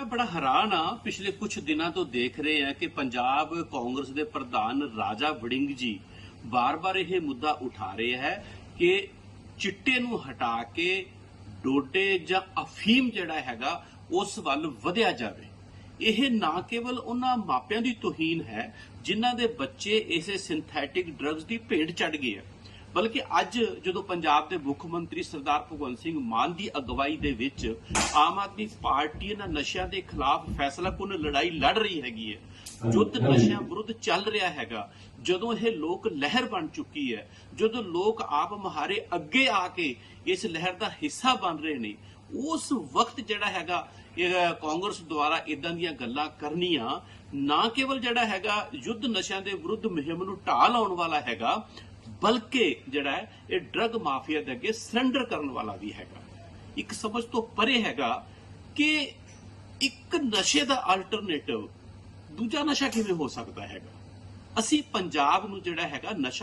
ਮੈਂ ਬੜਾ ਹੈਰਾਨ ਆ ਪਿਛਲੇ ਕੁਝ ਦਿਨਾਂ ਤੋਂ ਦੇਖ ਰਹੇ ਆ ਕਿ ਪੰਜਾਬ ਕਾਂਗਰਸ ਦੇ ਪ੍ਰਧਾਨ ਰਾਜਾ ਵੜਿੰਗ ਜੀ ਬਾਰ-ਬਾਰ ਇਹ ਮੁੱਦਾ ਉਠਾ ਰਹੇ ਹੈ ਕਿ ਚਿੱਟੇ ਨੂੰ ਹਟਾ ਕੇ ਡੋਡੇ ਜਾਂ ਅਫੀਮ ਜਿਹੜਾ ਹੈਗਾ, ਉਸ ਵੱਲ ਵਧਿਆ ਜਾਵੇ। ਇਹ ਨਾ ਕੇਵਲ ਉਹਨਾਂ ਮਾਪਿਆਂ ਦੀ ਤੋਹੀਨ ਹੈ, ਜਿਨ੍ਹਾਂ ਦੇ ਬੱਚੇ ਇਸੇ ਸਿੰਥੈਟਿਕ ਡਰੱਗਸ ਦੀ ਭੇਟ ਚੜ ਗਏ ਆ। ਬਲਕਿ ਅੱਜ ਜਦੋਂ ਪੰਜਾਬ ਦੇ ਮੁੱਖ ਮੰਤਰੀ ਸਰਦਾਰ ਭਗਵੰਤ ਸਿੰਘ ਮਾਨ ਦੀ ਅਗਵਾਈ ਦੇ ਵਿੱਚ ਆਮ ਆਦਮੀ ਪਾਰਟੀ ਇਹਨਾਂ ਨਸ਼ਿਆਂ ਦੇ ਖਿਲਾਫ ਫੈਸਲਾਕੁਨ ਲੜਾਈ ਲੜ ਰਹੀ ਹੈਗੀ ਹੈ ਯੁੱਧ ਨਸ਼ਿਆਂ ਵਿਰੁੱਧ ਚੱਲ ਰਿਹਾ ਹੈਗਾ ਜਦੋਂ ਇਹ ਲੋਕ ਲਹਿਰ ਬਣ ਚੁੱਕੀ ਹੈ ਜਦੋਂ ਲੋਕ ਆਪ ਮਹਾਰੇ ਅੱਗੇ ਆ ਕੇ ਇਸ ਲਹਿਰ ਦਾ ਹਿੱਸਾ ਬਣ ਰਹੇ ਨੇ ਉਸ ਵਕਤ ਜਿਹੜਾ ਹੈਗਾ ਇਹ ਕਾਂਗਰਸ ਦੁਆਰਾ ਇਦਾਂ ਦੀਆਂ ਗੱਲਾਂ ਕਰਨੀਆਂ ਨਾ ਕੇਵਲ ਜਿਹੜਾ ਹੈਗਾ ਯੁੱਧ ਨਸ਼ਿਆਂ ਦੇ ਵਿਰੁੱਧ ਮੁਹਿੰਮ ਨੂੰ ਢਾਲ ਲਾਉਣ ਵਾਲਾ ਹੈਗਾ ਬਲਕਿ ਜਿਹੜਾ ਹੈ, ਇਹ ਡਰੱਗ ਮਾਫੀਆ ਦੇ ਅੱਗੇ ਸਰੈਂਡਰ ਕਰਨ ਵਾਲਾ ਵੀ ਹੈਗਾ। ਇੱਕ ਸਮਝ ਤੋਂ ਪਰੇ ਹੈਗਾ ਕਿ ਇੱਕ ਨਸ਼ੇ ਦਾ ਅਲਟਰਨੇਟਿਵ ਦੂਜਾ ਨਸ਼ਾ ਕਿਵੇਂ ਹੋ ਸਕਦਾ ਹੈਗਾ? ਅਸੀਂ ਪੰਜਾਬ ਨੂੰ ਜਿਹੜਾ ਹੈਗਾ ਨਸ਼ਾ